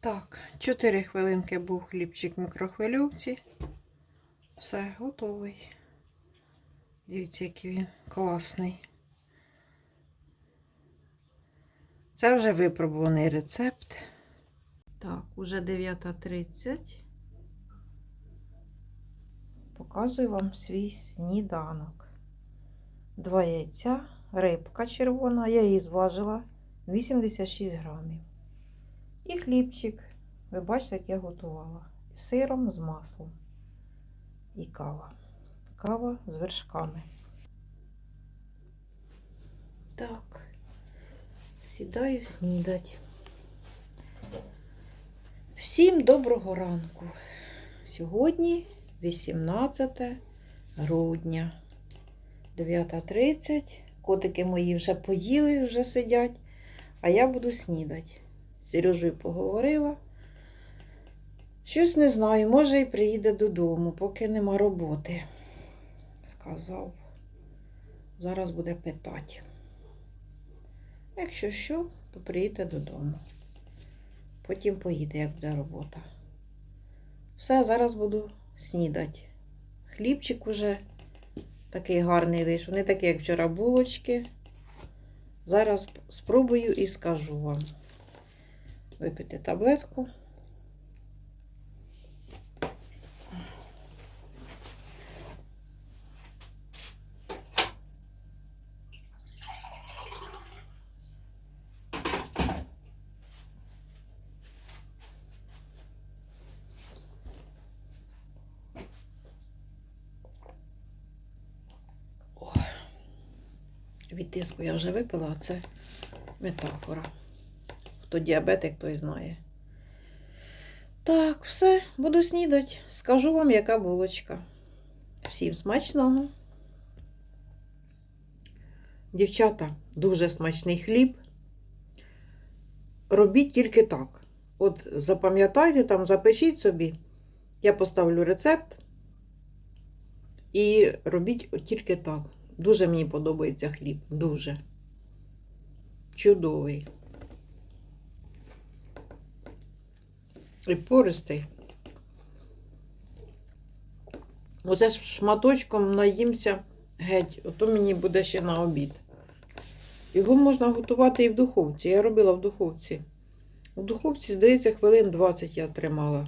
Так, 4 хвилинки був хлібчик в мікрохвильовці. Все, готовий. Дивіться, який він класний. Це вже випробуваний рецепт. Так, уже 9.30. Показую вам свій сніданок. Два яйця, рибка червона, я її зважила 86 грамів. І хлібчик. Ви бачите, як я готувала. З сиром, з маслом. І кава. Кава з вершками. Так. Сідаю снідать. Всім доброго ранку. Сьогодні 18 грудня. 9.30. Котики мої вже поїли, вже сидять, а я буду снідати. З Сережею поговорила. Щось не знаю, може і приїде додому, поки нема роботи. Сказав. Зараз буде питати. Якщо що, то приїде додому. Потім поїде, як буде робота. Все, зараз буду снідати. Хлібчик уже такий гарний вийшов. Не такий, як вчора булочки. Зараз спробую і скажу вам. Випити таблетку. О, Від тиску я вже випила, а це метафора. Хто діабетик, той знає. Так, все, буду снідати. Скажу вам, яка булочка. Всім смачного. Дівчата, дуже смачний хліб. Робіть тільки так. От запам'ятайте там, запишіть собі. Я поставлю рецепт. І робіть тільки так. Дуже мені подобається хліб. Дуже. Чудовий. І пористий. Оце ж шматочком наїмся геть. Ото мені буде ще на обід. Його можна готувати і в духовці. Я робила в духовці. В духовці, здається, хвилин 20 я тримала.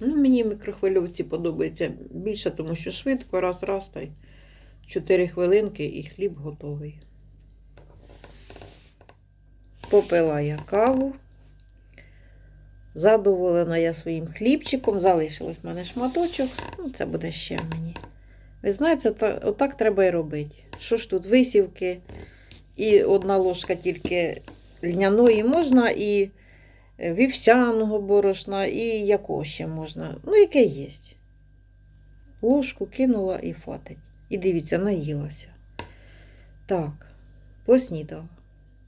Ну, мені мікрохвильовці подобається більше, тому що швидко, раз, раз, та й 4 хвилинки і хліб готовий. Попила я каву. Задоволена я своїм хлібчиком. Залишилось в мене шматочок. Ну, це буде ще мені. Ви знаєте, та- отак треба і робити. Що ж тут, висівки, і одна ложка тільки льняної можна, і вівсяного борошна, і якого ще можна. Ну, яке є. Ложку кинула і фатить. І дивіться, наїлася. Так, поснідала.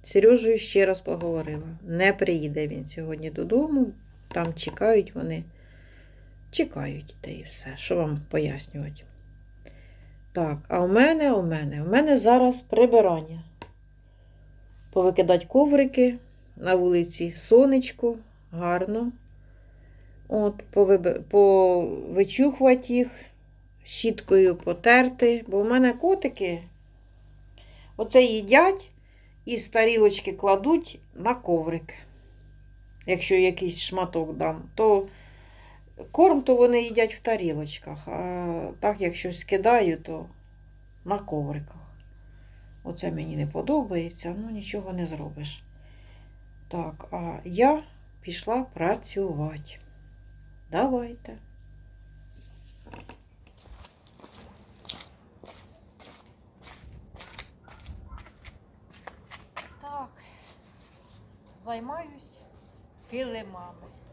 Сережею ще раз поговорила. Не приїде він сьогодні додому. Там чекають вони. Чекають та і все. Що вам пояснювати? Так, а у мене, у мене, у мене зараз прибирання. Повикидати коврики на вулиці сонечко, гарно. От, повичухувати їх, щіткою потерти, бо в мене котики оце їдять і з тарілочки кладуть на коврик. Якщо якийсь шматок дам, то корм то вони їдять в тарілочках, а так, як щось кидаю, то на ковриках. Оце мені не подобається, ну нічого не зробиш. Так, а я пішла працювати. Давайте. Так, займаюсь килимами.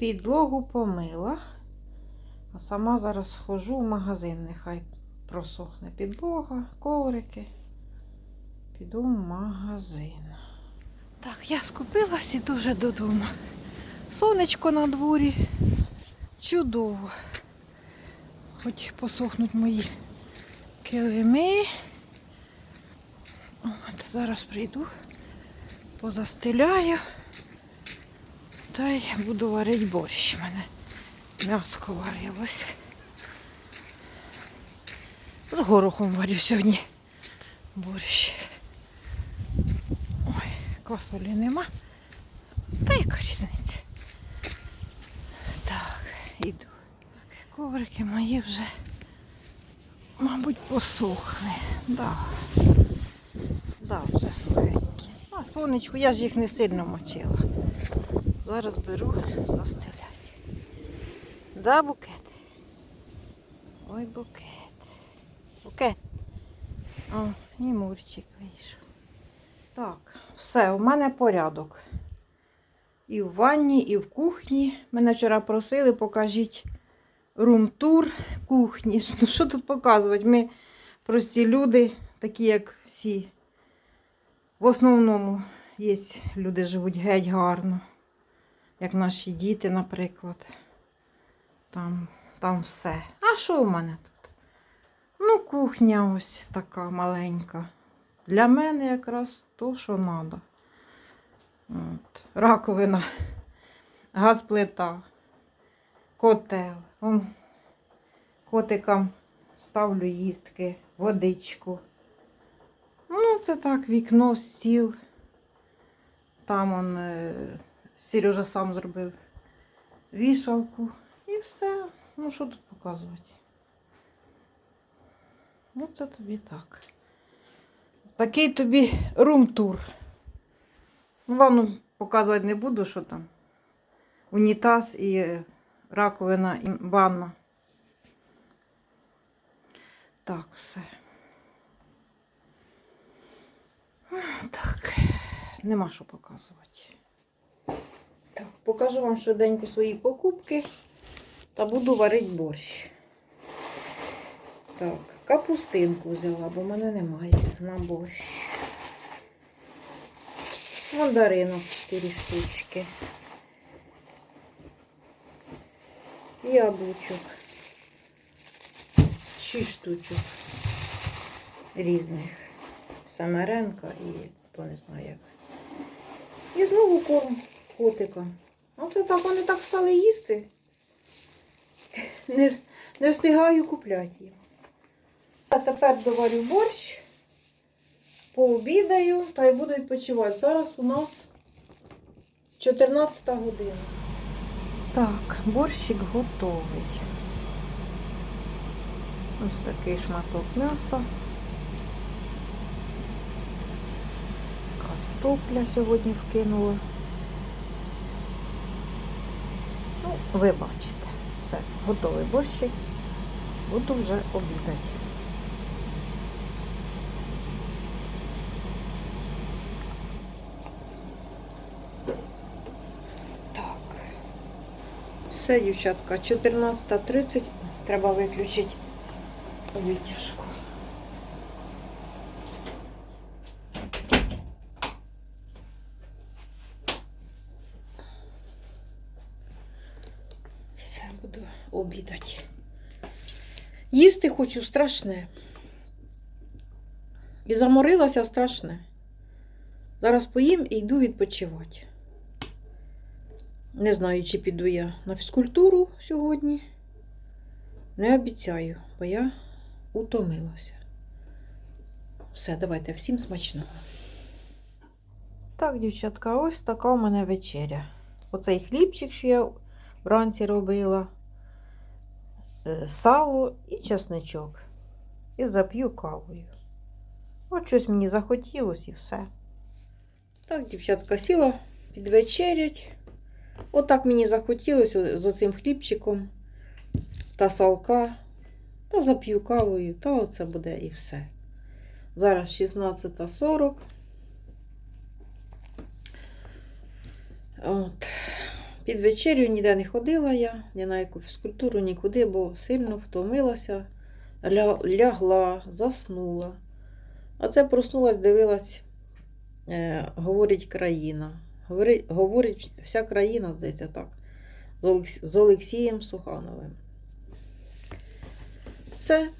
Підлогу помила, а сама зараз схожу в магазин, нехай просохне підлога, коврики. Піду в магазин. Так, я скупилась і дуже додому. Сонечко на дворі. Чудово. Хоч посохнуть мої килими. От, зараз прийду, позастеляю. Та й буду варити борщ. У мене м'яско варилося. З горохом варю сьогодні борщ. Ой, квасолі нема. Та яка різниця? Так, іду. Так, коврики мої вже, мабуть, посохли. Да. Да, вже сухенькі. А сонечку, я ж їх не сильно мочила. Зараз беру застеляти. Да, букет? Ой, букет. Букет. О, і мурчик вийшов. Так, все, у мене порядок. І в ванні, і в кухні. Мене вчора просили, покажіть рум-тур кухні. Ну, що тут показувати? Ми прості люди, такі як всі. В основному є люди живуть геть гарно, як наші діти, наприклад. Там, там все. А що в мене тут? Ну, кухня ось така маленька. Для мене якраз то, що треба. От. Раковина, газплита, котел. Вон, котикам ставлю їстки, водичку. Ну, це так, вікно, стіл. Там он е, Сережа сам зробив вішалку. І все. Ну, що тут показувати? Ну, це тобі так. Такий тобі рум-тур. Ну, ванну показувати не буду, що там. Унітаз і раковина, і ванна. Так, все. Так, нема що показувати. Так, покажу вам швиденько свої покупки та буду варити борщ. Так, капустинку взяла, бо в мене немає на борщ. Мандаринок 4 штучки. Яблучок. 6 штучок різних. Самаренка і то не знаю як. І знову корм котикам. Оце так вони так стали їсти. Не, не встигаю купляти їм. А тепер доварю борщ, пообідаю та й буду відпочивати. Зараз у нас 14 година. Так, борщик готовий. Ось такий шматок м'яса. Картопля сьогодні вкинула. Ну, ви бачите, все, готовий борщик. Буду вже обідати. Так. Все, дівчатка, 14.30. Треба виключити витяжку. Все, буду обідати. Їсти хочу страшне. І заморилася страшне. Зараз поїм і йду відпочивати. Не знаю, чи піду я на фізкультуру сьогодні. Не обіцяю, бо я утомилася. Все, давайте, всім смачного. Так, дівчатка, ось така у мене вечеря. Оцей хлібчик, що я вранці робила, сало і чесничок. І зап'ю кавою. От щось мені захотілося і все. Так, дівчатка, сіла підвечерять. Отак мені захотілося з оцим хлібчиком та салка, та зап'ю кавою, та оце буде і все. Зараз 16.40. От. Під вечерю ніде не ходила я, ні на яку фізкультуру, нікуди, бо сильно втомилася, ля- лягла, заснула. А це проснулась, дивилась, е, говорить країна. Говорить, говорить вся країна, здається, так. З, Олекс... з Олексієм Сухановим. Все.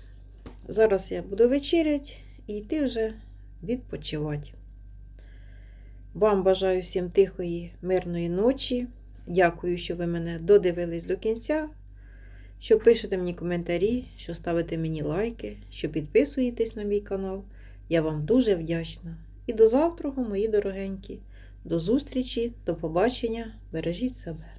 Зараз я буду вечеряти і йти вже відпочивати. Вам бажаю всім тихої, мирної ночі. Дякую, що ви мене додивились до кінця. Що пишете мені коментарі, що ставите мені лайки, що підписуєтесь на мій канал. Я вам дуже вдячна. І до завтра, мої дорогенькі. До зустрічі, до побачення. Бережіть себе.